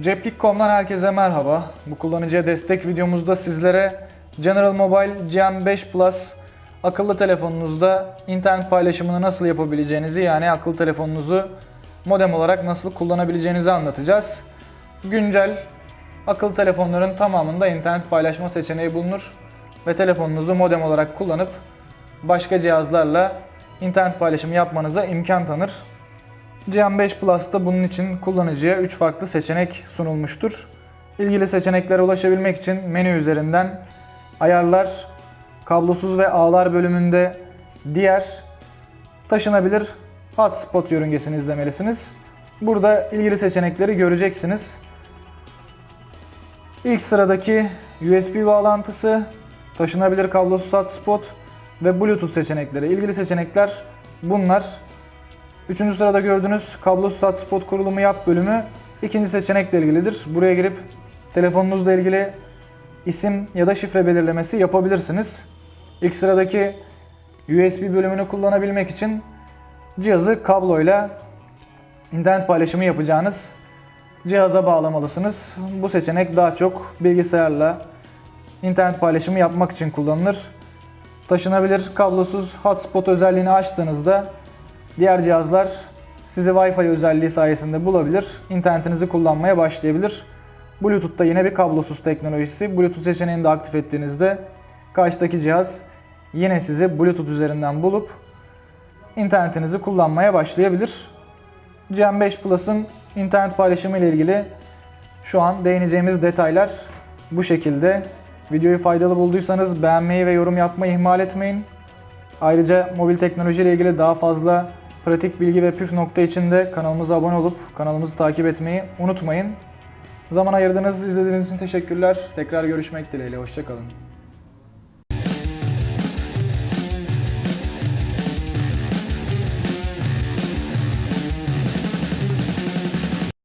Ceplik.com'dan herkese merhaba. Bu kullanıcıya destek videomuzda sizlere General Mobile GM5 Plus akıllı telefonunuzda internet paylaşımını nasıl yapabileceğinizi yani akıllı telefonunuzu modem olarak nasıl kullanabileceğinizi anlatacağız. Güncel akıllı telefonların tamamında internet paylaşma seçeneği bulunur ve telefonunuzu modem olarak kullanıp başka cihazlarla internet paylaşımı yapmanıza imkan tanır. GM5 Plus'ta bunun için kullanıcıya 3 farklı seçenek sunulmuştur. İlgili seçeneklere ulaşabilmek için menü üzerinden ayarlar, kablosuz ve ağlar bölümünde diğer taşınabilir hotspot yörüngesini izlemelisiniz. Burada ilgili seçenekleri göreceksiniz. İlk sıradaki USB bağlantısı, taşınabilir kablosuz hotspot ve Bluetooth seçenekleri. İlgili seçenekler bunlar. Üçüncü sırada gördüğünüz kablosuz hotspot kurulumu yap bölümü ikinci seçenekle ilgilidir. Buraya girip telefonunuzla ilgili isim ya da şifre belirlemesi yapabilirsiniz. İlk sıradaki USB bölümünü kullanabilmek için cihazı kabloyla internet paylaşımı yapacağınız cihaza bağlamalısınız. Bu seçenek daha çok bilgisayarla internet paylaşımı yapmak için kullanılır. Taşınabilir kablosuz hotspot özelliğini açtığınızda diğer cihazlar sizi Wi-Fi özelliği sayesinde bulabilir, internetinizi kullanmaya başlayabilir. Bluetooth'ta yine bir kablosuz teknolojisi. Bluetooth seçeneğini de aktif ettiğinizde karşıdaki cihaz yine sizi Bluetooth üzerinden bulup internetinizi kullanmaya başlayabilir. GM5 Plus'ın internet paylaşımı ile ilgili şu an değineceğimiz detaylar bu şekilde. Videoyu faydalı bulduysanız beğenmeyi ve yorum yapmayı ihmal etmeyin. Ayrıca mobil teknoloji ile ilgili daha fazla pratik bilgi ve püf nokta için de kanalımıza abone olup kanalımızı takip etmeyi unutmayın. Zaman ayırdığınız, izlediğiniz için teşekkürler. Tekrar görüşmek dileğiyle. Hoşçakalın.